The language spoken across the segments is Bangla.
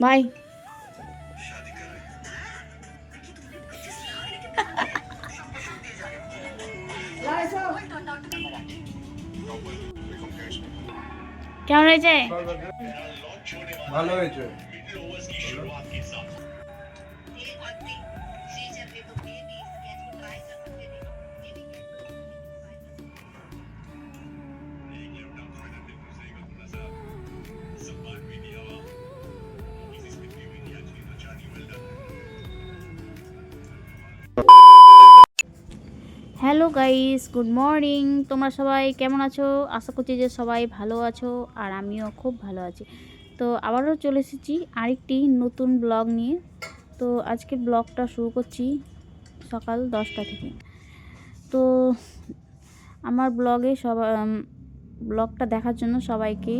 ভাই কেমন হয়েছে? ভালো হয়েছে। Hello guys, good morning. তোমরা সবাই কেমন আছো? আশা করছি যে সবাই ভালো আছো আর আমিও খুব ভালো আছি। তো আবারও চলে এসেছি আরেকটি নতুন ব্লগ নিয়ে। তো আজকে ব্লগটা শুরু করছি সকাল দশটা থেকে। তো আমার ব্লগে সবাই ব্লগটা দেখার জন্য সবাইকে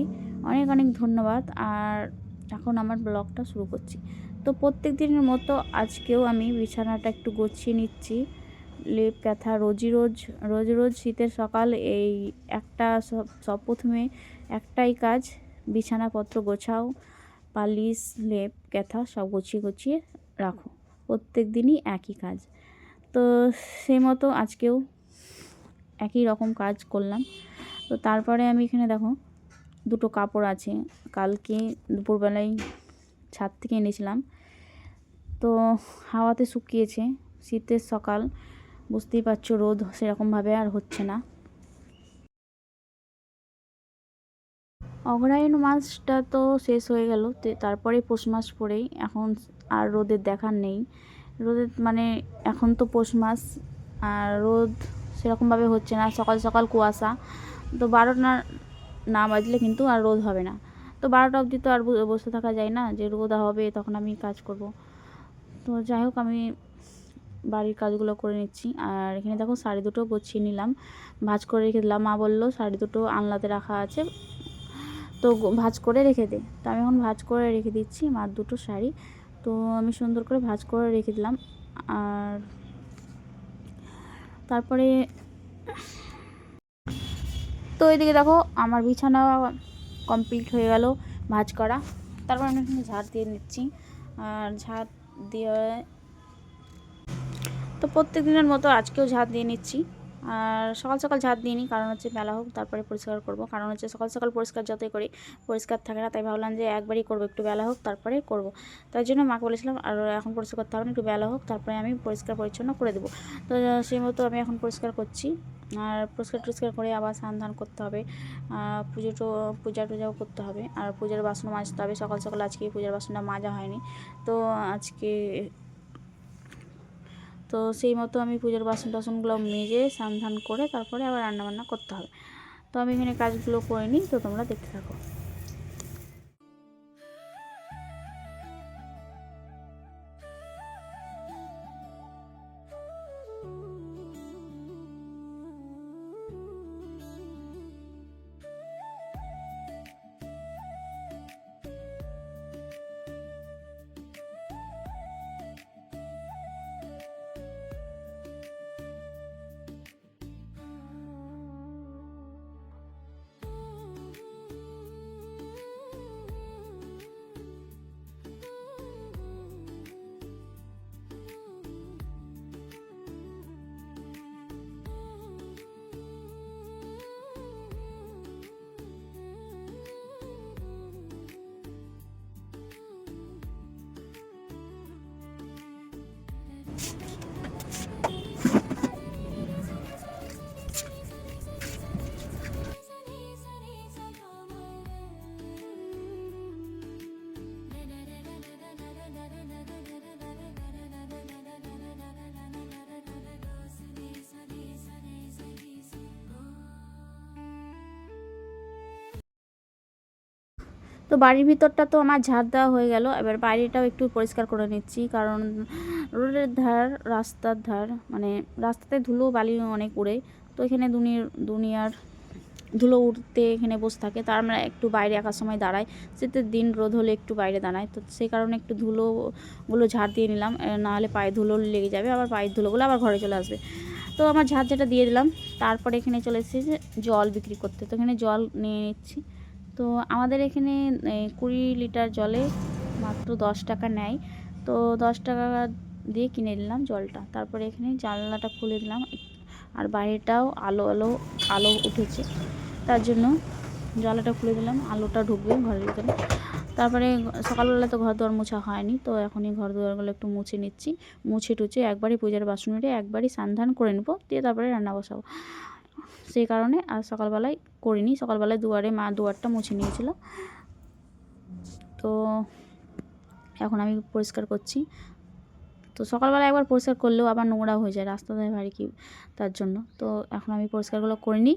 অনেক অনেক ধন্যবাদ। আর এখন আমার ব্লগটা শুরু করছি। তো প্রত্যেক দিনের মতো আজকেও আমি বিছানাটা একটু গুছিয়ে নিচ্ছি। লেপ কাঁথা রোজই রোজ রোজ রোজ শীতের সকাল, এই একটা সব প্রথমে একটাই কাজ, বিছানাপত্র গোছাও, পালিশ লেপ ক্যাথা সব গুছিয়ে গুছিয়ে রাখো। প্রত্যেক দিনই একই কাজ। তো সেই মতো আজকেও একই রকম কাজ করলাম। তো তারপরে আমি এখানে দেখো, দুটো কাপড় আছে। কালকে দুপুরবেলায় ছাদ থেকে এনেছিলাম। তো হাওয়াতে শুকিয়েছে, শীতের সকাল। বুঝতেই পারছ, রোদ সেরকমভাবে আর হচ্ছে না। অগ্রায়ণ মাসটা তো শেষ হয়ে গেল তারপরে পৌষ মাস পড়েই এখন আর রোদের দেখার নেই। রোদের মানে এখন তো পৌষ মাস, আর রোদ সেরকমভাবে হচ্ছে না, সকাল সকাল কুয়াশা। তো বারোটা না বাজলে কিন্তু আর রোদ হবে না। তো বারোটা অবধি তো আর বসে থাকা যায় না, যে রোদ হবে তখন আমি কাজ করব। তো যাই হোক, আমি বাড়ির কাজগুলো করে নিচ্ছি। আর এখানে দেখো শাড়ি দুটো গুছিয়ে নিলাম। ভাজ করে রেখে দিলাম। মা বলল, শাড়ি দুটো আনলাতে রাখা আছে। তো ভাঁজ করে রেখে দে। তো আমি এখন ভাজ করে রেখে দিচ্ছি মার দুটো শাড়ি। তো আমি সুন্দর করে ভাজ করে রেখে দিলাম। আর তারপরে তো এদিকে দেখো আমার বিছানা কমপ্লিট হয়ে গেল ভাঁজ করা। তারপর আমি এখানে ঝাড় দিয়ে নিচ্ছি। আর ঝাড় দিয়ে তো প্রত্যেক দিনের মতো আজকেও ঝাঁট দিয়ে নিচ্ছি। আর সকাল সকাল ঝাঁট দিয়ে নিই, কারণ হচ্ছে বেলা হোক, তারপরে পরিষ্কার করব। কারণ হচ্ছে সকাল সকাল পরিষ্কার যতই করি, পরিষ্কার থাকে না, তাই ভাবলাম যে একবারই করব, একটু বেলা হোক, তারপরে করব। তাই জন্য মাকে বলেছিলাম, আর এখন পরিষ্কার করতে হবে না, একটু বেলা হোক, তারপরে আমি পরিষ্কার পরিচ্ছন্ন করে দেবো। তো সেই মতো আমি এখন পরিষ্কার করছি। আর পরিষ্কার টরিষ্কার করে আবার স্নান ধান করতে হবে। পুজো টু, পূজা টুজাও করতে হবে। আর পূজার বাসন মাজতে হবে। সকাল সকাল আজকে পূজার বাসনটা মাজা হয়নি। তো আজকে তো সেই মতো আমি পুজোর বাসন টাসনগুলো মেজে স্নান করে তারপরে আবার রান্নাবান্না করতে হবে। তো আমি এখানে কাজগুলো করে নিই, তো তোমরা দেখতে থাকো। তো বাড়ির ভিতরটা তো আমার ঝাড় দেওয়া হয়ে গেল। এবার বাইরেটাও একটু পরিষ্কার করে নিচ্ছি। কারণ রোডের ধার রাস্তার ধার মানে রাস্তাতে ধুলো বালি অনেক উড়ে। তো এখানে দুনিয়ার দুনিয়ার ধুলো উঠতে এখানে বসে থাকে। তার আমরা একটু বাইরে একার সময় দাঁড়াই। শীতের দিন রোদ হলে একটু বাইরে দাঁড়াই। তো সেই কারণে একটু ধুলোগুলো ঝাড় দিয়ে নিলাম। এ, না হলে পায়ে ধুলো লেগে যাবে। আবার পায়ের ধুলোগুলো আবার ঘরে চলে আসবে। তো আমার ঝাড় যেটা দিয়ে দিলাম। তারপরে এখানে চলে এসেছি জল বিক্রি করতে। তো এখানে জল নিয়ে নিচ্ছি। তো আমাদের এখানে কুড়ি লিটার জলে মাত্র দশ টাকা নেয়। তো দশ টাকা দিয়ে কিনে নিলাম জলটা। তারপরে এখানে জানলাটা খুলে দিলাম। আর বাইরেটাও আলো আলো আলো উঠেছে। তার জন্য জানলাটা খুলে দিলাম। আলোটা ঢুকবে ঘরের ভিতরে। তারপরে সকালবেলা তো ঘর দুয়ার মোছা হয়নি। তো এখনই ঘর দুয়ারগুলো একটু মুছে নিচ্ছি। মুছে টুছে একবারই পূজার বাসন মেরে একবারই স্নান করে নেব। দিয়ে তারপরে রান্না বসাবো। সেই কারণে আর সকালবেলায় করিনি। সকালবেলায় দুয়ারে মা দুয়ারটা মুছে নিয়েছিল। তো এখন আমি পরিষ্কার করছি। তো সকালবেলা একবার পরিষ্কার করলেও আবার নোংরা হয়ে যায় রাস্তা ধারে বাড়ি কি তার জন্য। তো এখন আমি পরিষ্কারগুলো করে নিই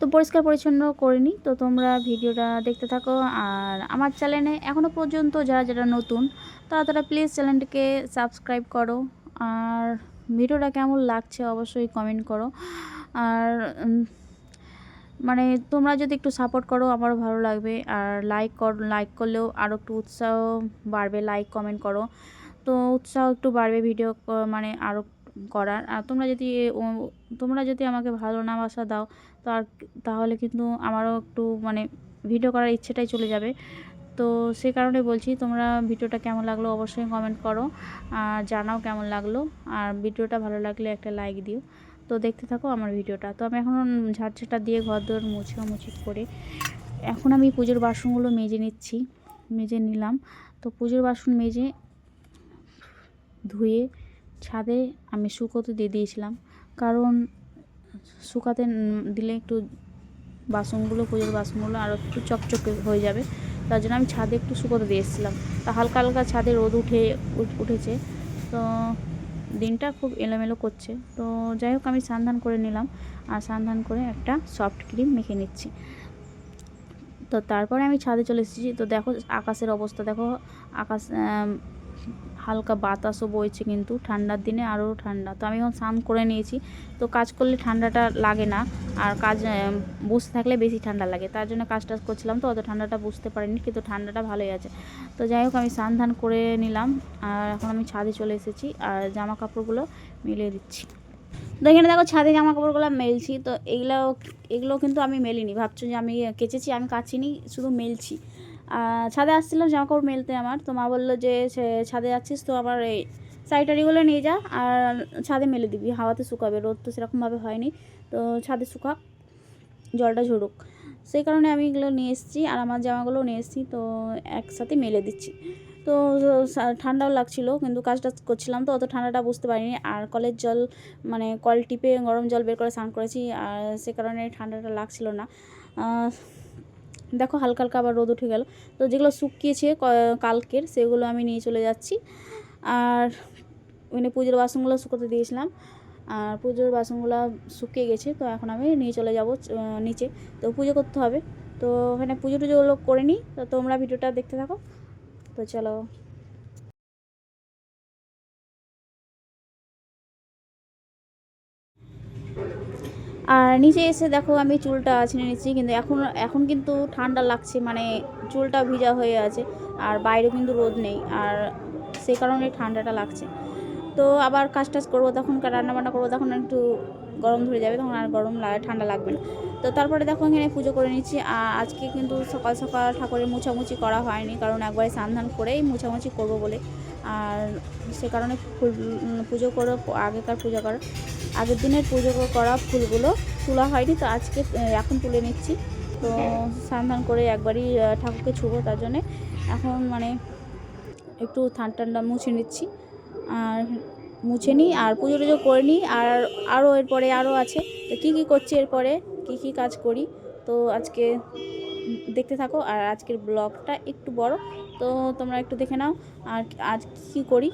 তো পরিষ্কার পরিচ্ছন্ন করে নিই তো তোমরা ভিডিওটা দেখতে থাকো। আর আমার চ্যানেলে এখনও পর্যন্ত যারা যারা নতুন, তারা তারা প্লিজ চ্যানেলটিকে সাবস্ক্রাইব করো। আর ভিডিওটা কেমন লাগছে অবশ্যই কমেন্ট করো। আর মানে তোমরা যদি একটু সাপোর্ট করো, আমারও ভালো লাগবে। আর লাইক কর লাইক করলেও আরও একটু উৎসাহ বাড়বে লাইক কমেন্ট করো। তো উৎসাহ একটু বাড়বে ভিডিও মানে আরও করার। আর তোমরা যদি তোমরা যদি আমাকে ভালো না বাসা দাও তো আর তাহলে কিন্তু আমারও একটু মানে ভিডিও করার ইচ্ছেটাই চলে যাবে। তো সে কারণে বলছি, তোমরা ভিডিওটা কেমন লাগল অবশ্যই কমেন্ট করো, আর জানাও কেমন লাগল, আর ভিডিওটা ভালো লাগলে একটা লাইক দিও। তো দেখতে থাকো আমার ভিডিওটা। তো আমি এখন ঝাড়ঝাটা দিয়ে ঘর দোর মুছামুছি করে, এখন আমি পুজোর বাসনগুলো মেজে নিচ্ছি, মেজে নিলাম। তো পুজোর বাসন মেজে ধুয়ে ছাদে আমি শুকোতে দিয়ে দিয়েছিলাম, কারণ শুকাতে দিলে একটু বাসনগুলো, পুজোর বাসনগুলো আরও একটু চকচকে হয়ে যাবে। তার জন্য আমি ছাদে একটু শুকোতে দিয়ে এসেছিলাম। তা হালকা হালকা ছাদে রোদ উঠে উঠেছে। তো দিনটা খুব এলোমেলো করছে। তো যাই হোক, আমি সান্ধান করে নিলাম আর সান্ধান করে একটা সফট ক্রিম মেখে নিচ্ছি। তো তারপরে আমি ছাদে চলে এসেছি। তো দেখো আকাশের অবস্থা। দেখো আকাশ হালকা বাতাসও বইছে কিন্তু, ঠান্ডার দিনে আরও ঠান্ডা। তো আমি এখন স্নান করে নিয়েছি। তো কাজ করলে ঠান্ডাটা লাগে না, আর কাজ বসে থাকলে বেশি ঠান্ডা লাগে। তার জন্য কাজ টাজ করছিলাম তো, অত ঠান্ডাটা বুঝতে পারিনি, কিন্তু ঠান্ডাটা ভালোই আছে। তো যাই হোক, আমি স্নান ধান করে নিলাম, আর এখন আমি ছাদে চলে এসেছি, আর জামা কাপড়গুলো মিলিয়ে দিচ্ছি। তো এখানে দেখো, ছাদে জামা কাপড়গুলো মেলছি। তো এগুলো এগুলো কিন্তু আমি মেলিনি। ভাবছ যে আমি কেচেছি, আমি কাচিনি, শুধু মেলছি। ছাদে আসছিলাম জামা কাপড় মেলতে আমার। তো মা বলল যে ছাদে যাচ্ছিস তো আমার এই শাড়িটারিগুলো নিয়ে যা আর ছাদে মেলে দিবি। হাওয়াতে শুকাবে, রোদ তো সেরকমভাবে হয়নি। তো ছাদে শুকাক, জলটা ঝরুক। সেই কারণে আমি এগুলো নিয়ে এসেছি আর আমার জামাগুলো নিয়ে এসেছি, তো একসাথে মেলে দিচ্ছি। তো ঠান্ডাও লাগছিল, কিন্তু কাজটা করছিলাম তো, অত ঠান্ডাটা বুঝতে পারিনি। আর কলের জল মানে কল টিপে গরম জল বের করে স্নান করেছি, আর সে কারণে ঠান্ডাটা লাগছিল না। দেখো হালকা হালকা আবার রোদ উঠে গেল। তো যেগুলো শুকিয়েছে কালকের, সেগুলো আমি নিয়ে চলে যাচ্ছি। আর মানে পুজোর বাসনগুলো শুকোতে দিয়েছিলাম। আর পুজোর বাসনগুলো শুকিয়ে গেছে, তো এখন আমি নিয়ে চলে যাব নিচে। তো পুজো করতে হবে। তো ওখানে পুজো টুজোগুলো করে নিই। তো তোমরা ভিডিওটা দেখতে থাকো। তো চলো। আর নিচে এসে দেখো আমি চুলটা ছিঁড়ে নিচ্ছি, কিন্তু এখন এখন কিন্তু ঠান্ডা লাগছে মানে চুলটা ভিজা হয়ে আছে আর বাইরে কিন্তু রোদ নেই আর সেই কারণে ঠান্ডাটা লাগছে। তো আবার কাজ টাজ করব, তখন রান্না বান্না করব, তখন একটু গরম ধরে যাবে, তখন আর গরম ঠান্ডা লাগবে না। তো তারপরে দেখো এখানে পুজো করে নিচ্ছি আর আজকে কিন্তু সকাল সকাল ঠাকুরের মুছামুছি করা হয়নি, কারণ একবারে স্নান ধান করেই মুছামুছি করব বলে। আর সে কারণে ফুল পুজো করে আগেকার পুজো করা। আগের দিনের পুজো করা ফুলগুলো তোলা হয়নি, তো আজকে এখন তুলে নিচ্ছি। তো স্নান করে একবারই ঠাকুরকে ছুবো, তার জন্যে এখন মানে একটু ঠান্ডা ঠান্ডা মুছে নিচ্ছি। আর মুছে নিই, আর পুজো টুজো করে নিই, আর আরও এরপরে আরও আছে। তো কী কী করছি এরপরে, কী কী কাজ করি, তো আজকে দেখতে থাকো। আর আজকের ব্লগটা একটু বড়, তো তোমরা একটু দেখে নাও আর আজ কী করি।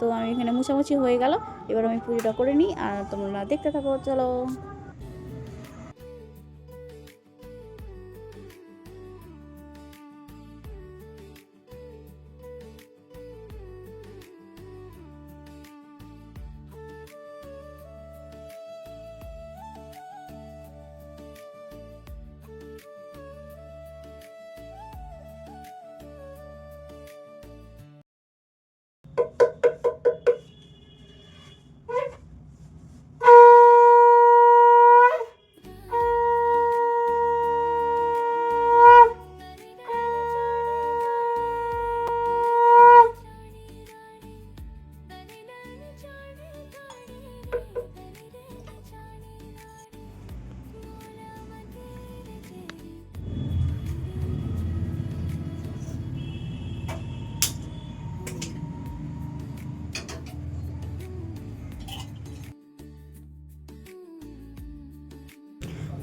তো আমি এখানে মুছামুছি হয়ে গেল, এবার আমি পুজোটা করে নিই আর তোমরা দেখতে থাকো, চলো।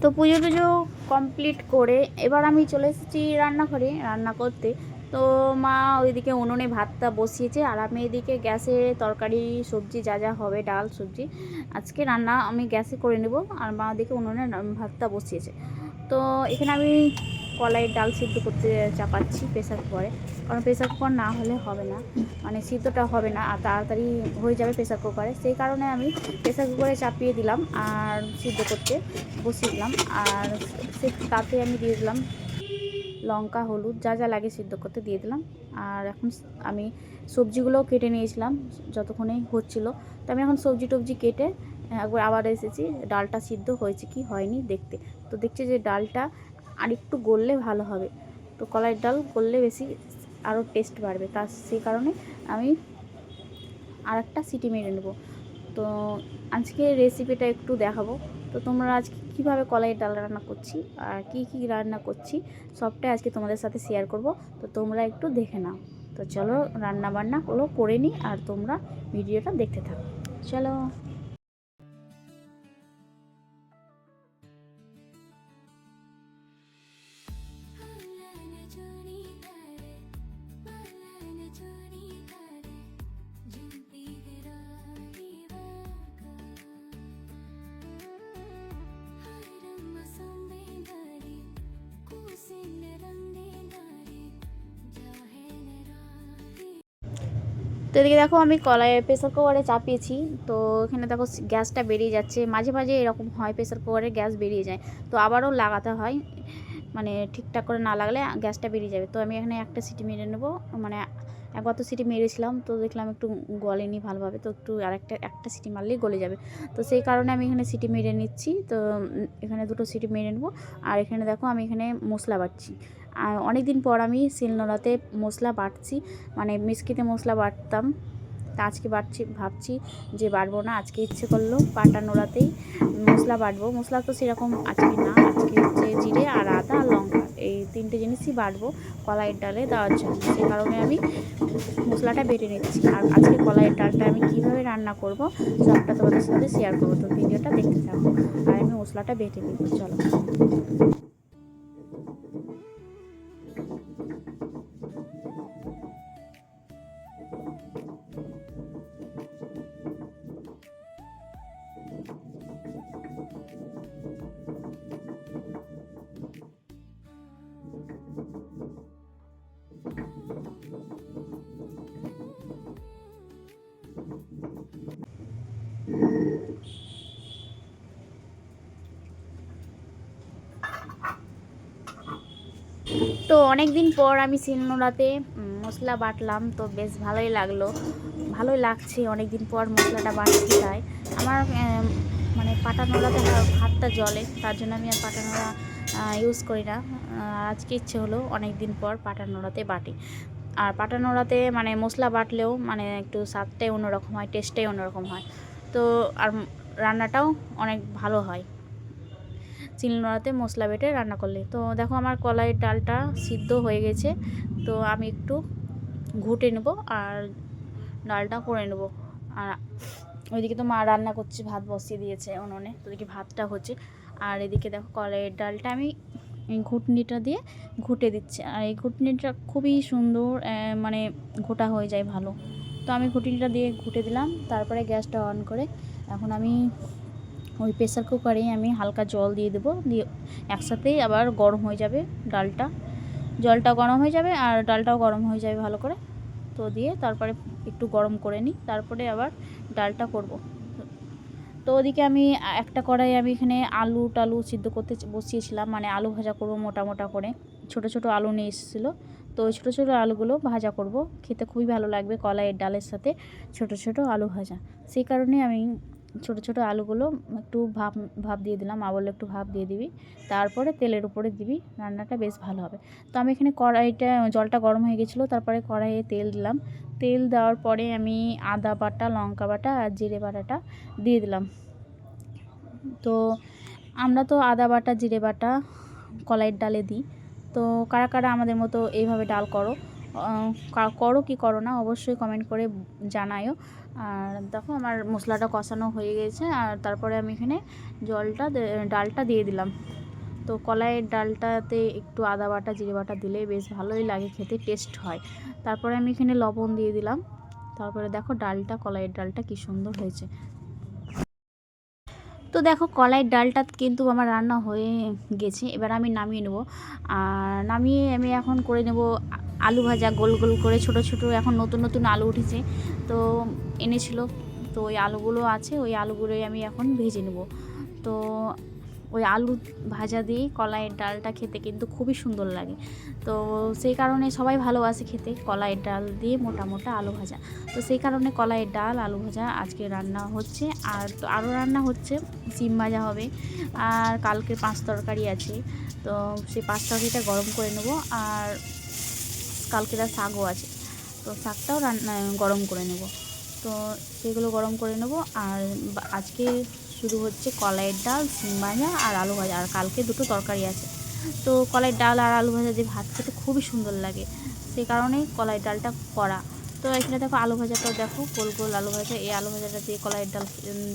তো পুজো টুজো কমপ্লিট করে এবার আমি চলে এসেছি রান্নাঘরে রান্না করতে। তো মা ওইদিকে উনুনে ভাতটা বসিয়েছে আর আমি এদিকে গ্যাসে তরকারি, সবজি, যা যা হবে, ডাল, সবজি, আজকে রান্না আমি গ্যাসে করে নেব। আর মা ওদিকে উনুনে ভাতটা বসিয়েছে। তো এখানে আমি কলাইয়ের ডাল সিদ্ধ করতে চাপাচ্ছি প্রেসার কুকারে। কারণ প্রেসার কুকার না হলে হবে না। মানে সিদ্ধটা হবে না আর তাড়াতাড়ি হয়ে যাবে প্রেসার কুকারে। সেই কারণে আমি প্রেসার কুকারে চাপিয়ে দিলাম আর সিদ্ধ করতে বসিয়ে দিলাম। আর সে তাতে আমি দিয়ে দিলাম লঙ্কা, হলুদ, যা যা লাগে সিদ্ধ করতে দিয়ে দিলাম। আর এখন আমি সবজিগুলোও কেটে নিয়েছিলাম যতক্ষণে হচ্ছিল। তো আমি এখন সবজি টবজি কেটে একবার আবার এসেছি। ডালটা সিদ্ধ হয়েছে কি হয়নি দেখতে। তো দেখছি যে ডালটা আর একটু গললে ভালো হবে। তো কলাইয়ের ডাল গললে বেশি আরও টেস্ট বাড়বে। তার সেই কারণে আমি আর একটা সিটি মেরে নেব। তো আজকে রেসিপিটা একটু দেখাবো। তো তোমরা আজকে কীভাবে কলাইয়ের ডাল রান্না করছি আর কি কি রান্না করছি সবটাই আজকে তোমাদের সাথে শেয়ার করব। তো তোমরা একটু দেখে নাও। তো চলো রান্না বান্নাগুলো করে নিই আর তোমরা ভিডিওটা দেখতে থাকো। চলো। দেখো আমি কলাইয়ের প্রেসার কুকারে চাপিয়েছি, তো এখানে দেখো গ্যাসটা বেরিয়ে যাচ্ছে। মাঝে মাঝে এরকম হয় প্রেসার কুকারে গ্যাস বেরিয়ে যায়, তো আবারও লাগাতে হয়। মানে ঠিকঠাক করে না লাগলে গ্যাসটা বেরিয়ে যাবে। তো আমি এখানে একটা সিটি মেরে নেব। মানে একবার তো সিটি মেরেছিলাম, তো দেখলাম একটু গলেনি ভালোভাবে, তো একটু আরেকটা, একটা সিটি মারলেই গলে যাবে। তো সেই কারণে আমি এখানে সিটি মেরে নিচ্ছি। তো এখানে দুটো সিটি মেরে নেব। আর এখানে দেখো আমি এখানে মশলা বাটছি। অনেক দিন পর আমি শিলনোড়াতে মশলা বাটছি। মানে মিসকিতে মশলা বাটতাম। তা আজকে বাটছি ভাবছি যে বাটবো না, আজকে ইচ্ছে করল পাটা নোড়াতেই মশলা বাটবো মশলা তো সেরকম আজকে না, আজকে হচ্ছে জিরে আর আদা আর লঙ্কা, এই তিনটে জিনিসই বাটবো কলাইয়ের ডালে দেওয়ার জন্য। সে কারণে আমি মশলাটা বেটে নিচ্ছি। আর আজকে কলাইয়ের ডালটা আমি কীভাবে রান্না করব সবটা তোমাদের সাথে শেয়ার করব। তো ভিডিওটা দেখতে থাকব আর আমি মশলাটা বেটে নিব, চলো। তো অনেক দিন পর আমি শিলনোড়াতে মশলা বাটলাম, তো বেশ ভালোই লাগল। ভালোই লাগছে অনেক দিন পর মশলাটা বাটছি তাই আমার মানে পাটা নোড়াতে হা- হাতটা জলে তার জন্য আমি আর পাটা নোড়া ইউজ করি না। আজকে ইচ্ছে হলো অনেক দিন পর পাটা নোড়াতে বাটি। আর পাটা নোড়াতে মানে মশলা বাটলেও মানে একটু স্বাদটাই অন্যরকম হয় টেস্টটাই অন্যরকম হয়। তো আর রান্নাটাও অনেক ভালো হয়। চিলনোড়াতে মশলা বেটে রান্না করলে। তো দেখো আমার কলাইয়ের ডালটা সিদ্ধ হয়ে গেছে। তো আমি একটু ঘুটে নেব আর ডালটা করে নেব। আর ওইদিকে তো মা রান্না করছে, ভাত বসিয়ে দিয়েছে উনুনে। ওদিকে ভাতটা হচ্ছে। আর এদিকে দেখো কলাইয়ের ডালটা আমি এই ঘুটনিটা দিয়ে ঘুটে দিচ্ছি। আর এই ঘুটনিটা খুবই সুন্দর মানে ঘোটা হয়ে যায় ভালো। তো আমি ঘুটনিটা দিয়ে ঘুটে দিলাম। তারপরে গ্যাসটা অন করে এখন আমি ওই প্রেসার কুকারেই আমি হালকা জল দিয়ে দেবো। দিয়ে একসাথেই আবার গরম হয়ে যাবে ডালটা। জলটা গরম হয়ে যাবে আর ডালটাও গরম হয়ে যাবে ভালো করে। তো দিয়ে তারপরে একটু গরম করে নিই, তারপরে আবার ডালটা করব। তো ওদিকে আমি একটা কড়াই আমি এখানে আলু টালু সিদ্ধ করতে বসিয়েছিলাম মানে আলু ভাজা করব মোটা মোটা করে। ছোট ছোট আলু নিয়ে এসেছিল। তো ওই ছোটো ছোটো আলুগুলো ভাজা করব। খেতে খুবই ভালো লাগবে কলাইয়ের ডালের সাথে ছোট ছোট আলু ভাজা। সেই কারণে আমি ছোট ছোট আলুগুলো একটু ভাপ ভাপ দিয়ে দিলাম মা বলল একটু ভাপ দিয়ে দিবি। তারপরে তেলের উপরে দিবি, রান্নাটা বেশ ভালো হবে। তো আমি এখানে কড়াইটা, জলটা গরম হয়ে গেছিল, তারপরে কড়াইয়ে তেল দিলাম। তেল দেওয়ার পরে আমি আদা বাটা, লঙ্কা বাটা আর জিরে বাটাটা দিয়ে দিলাম। তো আমরা তো আদা বাটা, জিরে বাটা কলাইয়ের ডালে দিই। তো কারা কারা আমাদের মতো এইভাবে ডাল করো করো কি করো না, অবশ্যই কমেন্ট করে জানায়ও। আর দেখো, আমার মশলাটা কষানো হয়ে গেছে, আর তারপরে আমি এখানে জলটা ডালটা দিয়ে দিলাম। তো কলাইয়ের ডালটাতে একটু আদা বাটা, জিরে বাটা দিলে বেশ ভালোই লাগে, খেতে টেস্ট হয়। তারপরে আমি এখানে লবণ দিয়ে দিলাম। তারপরে দেখো, ডালটা, কলাইয়ের ডালটা কি সুন্দর হয়েছে। তো দেখো, কলাইয়ের ডালটা কিন্তু আমার রান্না হয়ে গেছে। এবার আমি নামিয়ে নেব। আর নামিয়ে আমি এখন করে নেব আলু ভাজা গোল গোল করে ছোট ছোট এখন নতুন নতুন আলু উঠেছে। তো এনেছিল। তো ওই আলুগুলো আছে, ওই আলুগুলোই আমি এখন ভেজে নেব। তো ওই আলু ভাজা দিয়ে কলাইয়ের ডালটা খেতে কিন্তু খুবই সুন্দর লাগে। তো সেই কারণে সবাই ভালোবাসে খেতে, কলাইয়ের ডাল দিয়ে মোটা মোটা আলু ভাজা। তো সেই কারণে কলাইয়ের ডাল, আলু ভাজা আজকে রান্না হচ্ছে। আর তো আরও রান্না হচ্ছে, সিম ভাজা হবে। আর কালকে পাঁচ তরকারি আছে। তো সেই পাঁচ তরকারিটা গরম করে নেব। আর কালকে তার শাকও আছে। তো শাকটাও রান্না গরম করে নেব। তো সেগুলো গরম করে নেব আর আজকে শুরু হচ্ছে কলাইয়ের ডাল সিম ভাজা আর আলু ভাজা। আর কালকে দুটো তরকারি আছে। তো কলাইয়ের ডাল আর আলু ভাজা দিয়ে ভাত খেতে খুবই সুন্দর লাগে। সেই কারণেই কলাইয়ের ডালটা করা। তো এখানে দেখো আলু ভাজাটাও দেখো, গোল গোল আলু ভাজা। এই আলু ভাজাটা দিয়ে কলাইয়ের ডাল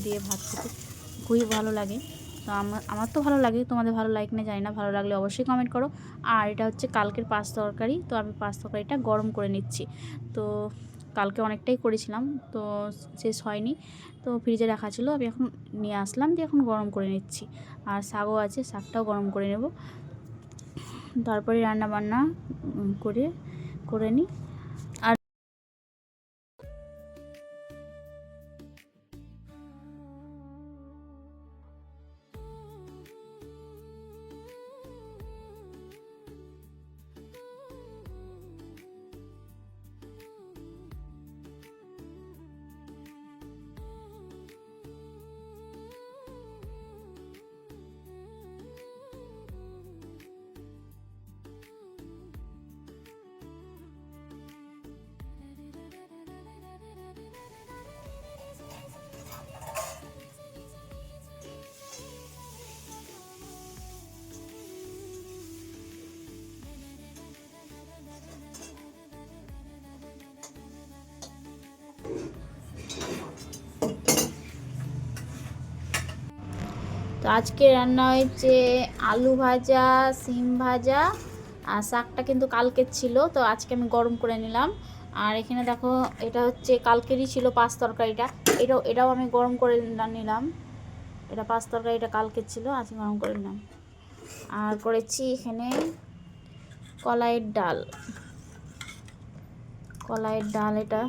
দিয়ে ভাত খেতে খুবই ভালো লাগে। তো আমার তো ভালো লাগে, তোমাদের ভালো লাগে না জানি না, ভালো লাগলে অবশ্যই কমেন্ট করো। আর এটা হচ্ছে কালকের পাঁচ তরকারি, তো আমি পাঁচ তরকারিটা গরম করে নিচ্ছি। তো কালকে অনেকটাই করেছিলাম, তো শেষ হয়নি। তো ফ্রিজে রাখা ছিল, আমি এখন নিয়ে আসলাম দিয়ে এখন গরম করে নিচ্ছি। আর শাকও আছে, শাকটাও গরম করে নেব। তারপরে রান্না বান্না করে করে নিই। আজকে রান্না হয়েছে আলু ভাজা, সিম ভাজা আর শাকটা কিন্তু কালকের ছিল, তো আজকে আমি গরম করে নিলাম। আর এখানে দেখো, এটা হচ্ছে কালকেরই ছিল পাঁচ তরকারিটা। এটাও এটাও আমি গরম করে নিলাম। এটা পাঁচ তরকারিটা কালকের ছিল, আজকে গরম করে নিলাম। আর করেছি এখানে কলাইয়ের ডাল। কলাইয়ের ডাল এটা।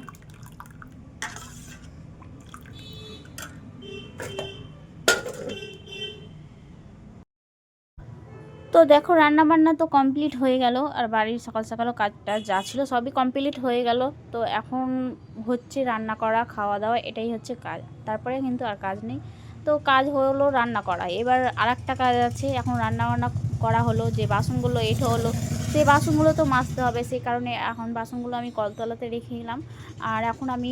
তো দেখো রান্না বান্না তো কমপ্লিট হয়ে গেল। আর বাড়ির সকাল সকালও কাজটা যা ছিল সবই কমপ্লিট হয়ে গেল। তো এখন হচ্ছে রান্না করা, খাওয়া দাওয়া, এটাই হচ্ছে কাজ। তারপরে কিন্তু আর কাজ নেই। তো কাজ হলো রান্না করা। এবার আর একটা কাজ আছে, এখন রান্না বান্না করা হলো, যে বাসনগুলো এঁঠো হলো সেই বাসনগুলো তো মাজতে হবে। সেই কারণে এখন বাসনগুলো আমি কলতলাতে রেখে নিলাম আর এখন আমি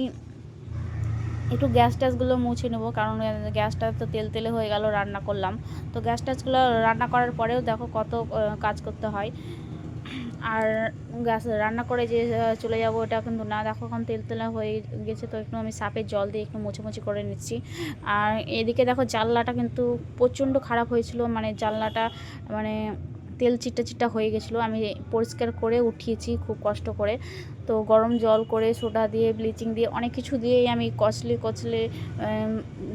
একটু গ্যাস ট্যাসগুলো মুছে নেব, কারণ গ্যাসটা তো তেল তেলে হয়ে গেল, রান্না করলাম। তো গ্যাস ট্যাসগুলো রান্না করার পরেও দেখো কত কাজ করতে হয়। আর গ্যাস, রান্না করে যে চলে যাব ওটা কিন্তু না। দেখো এখন তেল তেলা হয়ে গেছে, তো একটু আমি সাপের জল দিয়ে একটু মুছে করে নিচ্ছি। আর এদিকে দেখো জানলাটা কিন্তু প্রচণ্ড খারাপ হয়েছিল মানে জানলাটা মানে তেল চিট্টা হয়ে গেছিল। আমি পরিষ্কার করে উঠিয়েছি, খুব কষ্ট করে। তো গরম জল করে সোডা দিয়ে, ব্লিচিং দিয়ে, অনেক কিছু দিয়েই আমি কচলে কচলে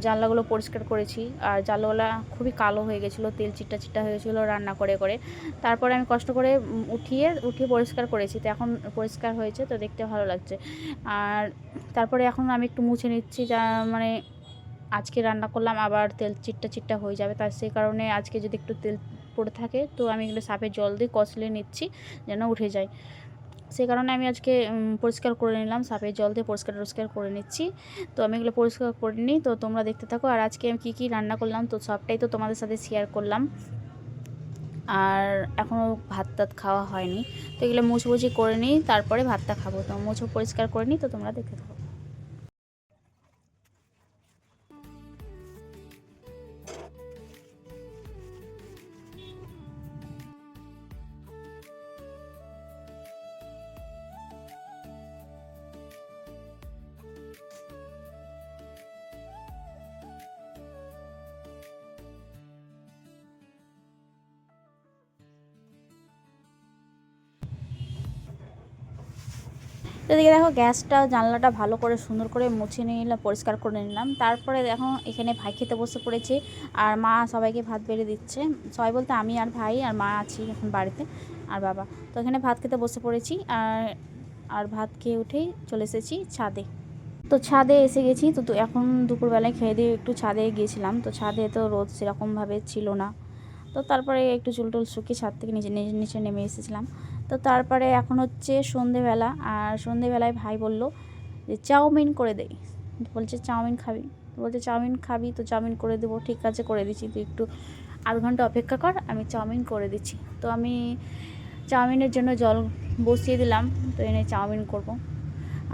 জানলাগুলো পরিষ্কার করেছি। আর জানলাগুলো খুবই কালো হয়ে গেছিল, তেল চিট্টা চিট্টা হয়েছিলো রান্না করে করে। তারপরে আমি কষ্ট করে উঠিয়ে উঠিয়ে পরিষ্কার করেছি। তো এখন পরিষ্কার হয়েছে, তো দেখতে ভালো লাগছে। আর তারপরে এখন আমি একটু মুছে নিচ্ছি, যা মানে আজকে রান্না করলাম, আবার তেল চিট্টা চিট্টা হয়ে যাবে। তার সেই কারণে আজকে যদি একটু তেল পড়ে থাকে। তো আমি এগুলো সাপের জল দিয়ে কচলে নিচ্ছি যেন উঠে যায়। সেই কারণে আমি আজকে পরিষ্কার করে নিলাম, সাপের জল দিয়ে পরিষ্কার টরিষ্কার করে নিচ্ছি। তো আমি এগুলো পরিষ্কার করে নিই। তো তোমরা দেখতে থাকো। আর আজকে আমি কী কী রান্না করলাম, তো সবটাই তো তোমাদের সাথে শেয়ার করলাম। আর এখনও ভাত টাত খাওয়া হয়নি। তো এগুলো মুছবুছি করে নিই, তারপরে ভাতটা খাব। তো মুছো পরিষ্কার করে নিই, তো তোমরা দেখতে থাকো। এদিকে দেখো গ্যাসটা জানলাটা ভালো করে সুন্দর করে মুছে নিলাম, পরিষ্কার করে নিলাম। তারপরে দেখো এখানে ভাই খেতে বসে পড়েছে আর মা সবাইকে ভাত বেড়ে দিচ্ছে। সবাই বলতে আমি আর ভাই আর মা আছি এখন বাড়িতে আর বাবা। তো এখানে ভাত খেতে বসে পড়েছি আর আর ভাত খেয়ে উঠেই চলে এসেছি ছাদে। তো ছাদে এসে গেছি, তো এখন দুপুরবেলায় খেয়ে দিয়ে একটু ছাদে গিয়েছিলাম। তো ছাদে তো রোদ সেরকমভাবে ছিল না। তো তারপরে একটু চুল টুল শুকিয়ে ছাদ থেকে নিচে- নিচে নেমে এসেছিলাম। তো তারপরে এখন হচ্ছে সন্ধেবেলা, আর সন্ধেবেলায় ভাই বলল যে, চাউমিন করে দেই বলছে, চাউমিন খাবি? বলছে, চাউমিন খাবি, তো চাউমিন করে দেবো, ঠিক আছে, করে দিচ্ছি। তুই একটু আধ ঘণ্টা অপেক্ষা কর, আমি চাউমিন করে দিচ্ছি। তো আমি চাউমিনের জন্য জল বসিয়ে দিলাম, তো এনে চাউমিন করব।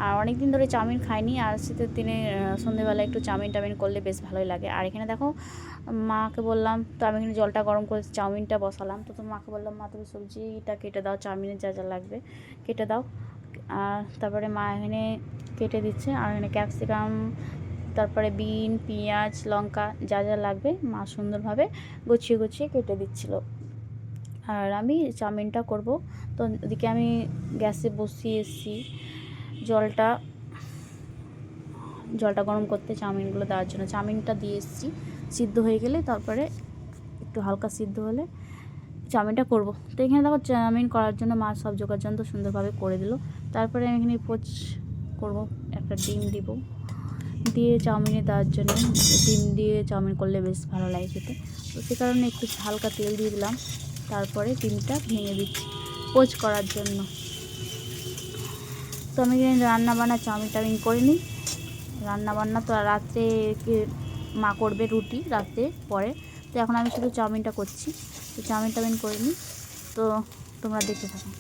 আর অনেক দিন ধরে চাউমিন খাইনি। আর শীতের দিনে সন্ধেবেলা একটু চাউমিন টাউমিন করলে বেশ ভালোই লাগে। আর এখানে দেখো, মাকে বললাম, তো আমি এখানে জলটা গরম করে চাউমিনটা বসালাম। তো তো মাকে বললাম, মা, তুমি সবজিটা কেটে দাও চাউমিনের যা যা লাগবে, কেটে দাও। আর তারপরে মা এখানে কেটে দিচ্ছে। আর এখানে ক্যাপসিকাম, তারপরে বিন, পেঁয়াজ, লঙ্কা যা যা লাগবে মা সুন্দরভাবে গুছিয়ে গুছিয়ে কেটে দিচ্ছিল। আর আমি চাউমিনটা করব। তো ওদিকে আমি গ্যাসে বসিয়ে এসেছি। জলটা জলটা গরম করতে চাউমিনগুলো দেওয়ার জন্য। চাউমিনটা দিয়ে এসেছি, সিদ্ধ হয়ে গেলে তারপরে একটু হালকা সিদ্ধ হলে চাউমিনটা করব। তো এখানে দেখো চাউমিন করার জন্য মা সব জোগাড় যন্ত্র সুন্দরভাবে করে দিল। তারপরে আমি এখানে পোচ করব, একটা ডিম দিব। দিয়ে চাউমিনে দেওয়ার জন্য ডিম দিয়ে চাউমিন করলে বেশ ভালো লাগে খেতে। তো সে কারণে একটু হালকা তেল দিয়ে দিলাম। তারপরে ডিমটা ভেঙে দিচ্ছি, পোচ করার জন্য। তো আমি এখানে রান্না বান্না চাউমিন টাউমিন করে নিই রান্না বান্না তো রাত্রে মা করবে রুটি রাত্রে পরে। তো এখন আমি শুধু চাউমিনটা করছি। তো চাউমিন টাউমিন করে নিই তো তোমরা দেখতে থাকো।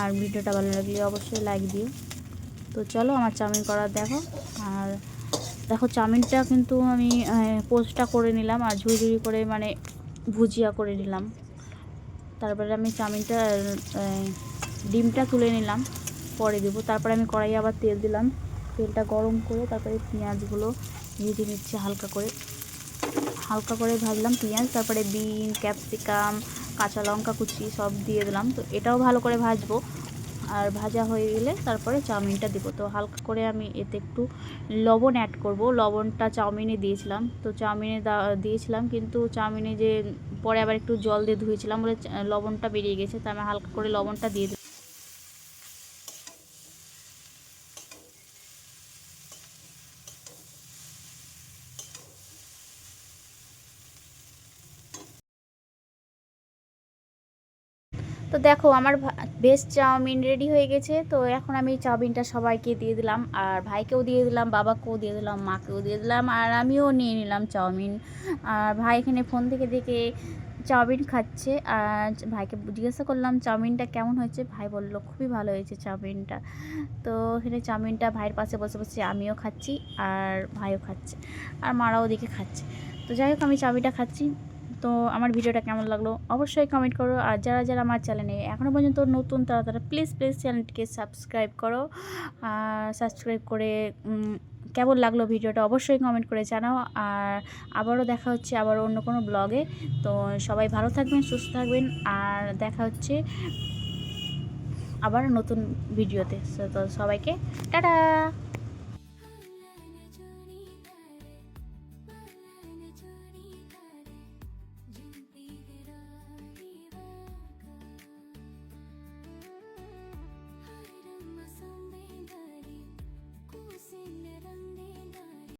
আর ভিডিওটা ভালো লাগলে অবশ্যই লাইক দিও। তো চলো আমার চাউমিন করা দেখো। আর দেখো চাউমিনটা কিন্তু আমি পোস্টটা করে নিলাম আর ঝুড়ি ঝুড়ি করে মানে ভুজিয়া করে নিলাম। তারপরে আমি চাউমিনটা ডিমটা তুলে নিলাম। পরে দেবো। তারপরে আমি কড়াই আবার তেল দিলাম। তেলটা গরম করে তারপরে পেঁয়াজগুলো ভেজে নিচ্ছি হালকা করে। হালকা করে ভাজলাম পেঁয়াজ, তারপরে বিন, ক্যাপসিকাম, কাঁচা লঙ্কা কুচি সব দিয়ে দিলাম। তো এটাও ভালো করে ভাজবো। আর ভাজা হয়ে গেলে তারপরে চাউমিনটা দেবো। তো হালকা করে আমি এতে একটু লবণ অ্যাড করব। লবণটা চাউমিনে দিয়েছিলাম। তো চাউমিনে দিয়েছিলাম কিন্তু চাউমিনে যে, পরে আবার একটু জল দিয়ে ধুয়েছিলাম বলে লবণটা বেরিয়ে গেছে। তো আমি হালকা করে লবণটা দিয়ে দেখো, আমার বেস্ট চাউমিন রেডি হয়ে গেছে। তো এখন আমি চাউমিনটা সবাইকে দিয়ে দিলাম। আর ভাইকেও দিয়ে দিলাম, বাবাকেও দিয়ে দিলাম, মাকেও দিয়ে দিলাম, আর আমিও নিয়ে নিলাম চাউমিন। আর ভাই এখানে ফোন থেকে দেখে চাউমিন খাচ্ছে। আর ভাইকে জিজ্ঞাসা করলাম, চাউমিনটা কেমন হয়েছে? ভাই বলল, খুবই ভালো হয়েছে চাউমিনটা। তো এখানে চাউমিনটা ভাইয়ের পাশে বসে বসে আমিও খাচ্ছি, আর ভাইও খাচ্ছে, আর মারাও ওদিকে খাচ্ছে। তো যাই হোক, আমি চাউমিনটা খাচ্ছি। তো আমার ভিডিওটা কেমন লাগল অবশ্যই কমেন্ট করো। আর যারা যারা আমার চ্যানেলে এখনও পর্যন্ত নতুন, তারা তারা প্লিজ প্লিজ চ্যানেলটিকে সাবস্ক্রাইব করো। আর সাবস্ক্রাইব করে কেমন লাগল ভিডিওটা অবশ্যই কমেন্ট করে জানাও। আর আবারও দেখা হচ্ছে আবার অন্য কোনো ব্লগে তো সবাই ভালো থাকবেন, সুস্থ থাকবেন। আর দেখা হচ্ছে আবার নতুন ভিডিওতে। তো সবাইকে টাটা!